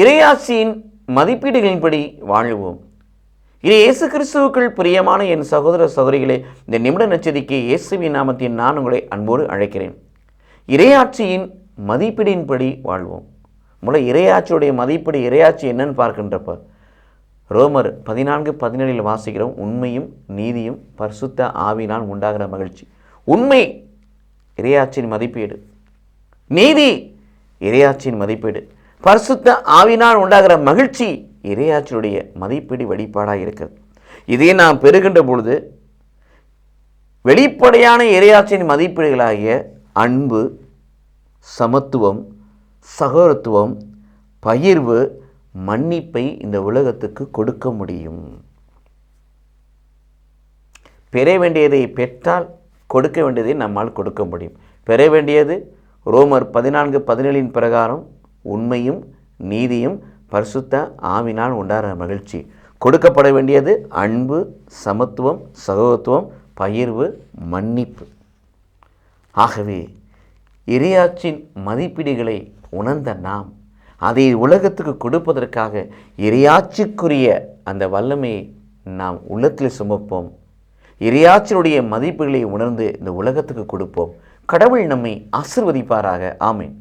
இறையாசியின் மதிப்பீடுகளின்படி வாழுவோம். இது இயேசு கிறிஸ்துவுக்குள் பிரியமான என் சகோதர சகோதரிகளே இந்த நிமிட நச்சதிக்கு இயேசுவின் நாமத்தின் நான் உங்களை அன்போடு அழைக்கிறேன். இறையாட்சியின் மதிப்பீடின்படி வாழ்வோம். முதல்ல இறையாட்சியுடைய மதிப்பீடு இறையாட்சி என்னன்னு பார்க்கின்றப்ப ரோமர் பதினான்கு பதினேழில் வாசிக்கிறோம் உண்மையும் நீதியும் பரிசுத்த ஆவினால் உண்டாகிற மகிழ்ச்சி. உண்மை இறையாட்சியின் மதிப்பீடு. நீதி இறையாட்சியின் மதிப்பீடு. பரிசுத்த ஆவினால் உண்டாகிற மகிழ்ச்சி இறையாட்சியுடைய மதிப்பீடு வெளிப்பாடாக இருக்கிறது. இதை நாம் பெறுகின்ற பொழுது வெளிப்படையான இறையாற்றின் மதிப்பீடுகளாகிய அன்பு சமத்துவம் சகோதரத்துவம் பகிர்வு மன்னிப்பை இந்த உலகத்துக்கு கொடுக்க முடியும். பெற வேண்டியதை பெற்றால் கொடுக்க வேண்டியதை நம்மால் கொடுக்க முடியும். பெற வேண்டியது ரோமர் பதினான்கு பதினேழின் பிரகாரம் உண்மையும் நீதியும் பரிசுத்த ஆவினால் உண்டான மகிழ்ச்சி. கொடுக்கப்பட வேண்டியது அன்பு சமத்துவம் சகோதரத்துவம் பகிர்வு மன்னிப்பு. ஆகவே இறையாட்சின் மதிப்பீடுகளை உணர்ந்த நாம் அதை உலகத்துக்கு கொடுப்பதற்காக இறையாட்சிக்குரிய அந்த வல்லமையை நாம் உள்ளத்தில் சுமப்போம். இறையாச்சினுடைய மதிப்புகளை உணர்ந்து இந்த உலகத்துக்கு கொடுப்போம். கடவுள் நம்மை ஆசிர்வதிப்பாராக. ஆமேன்.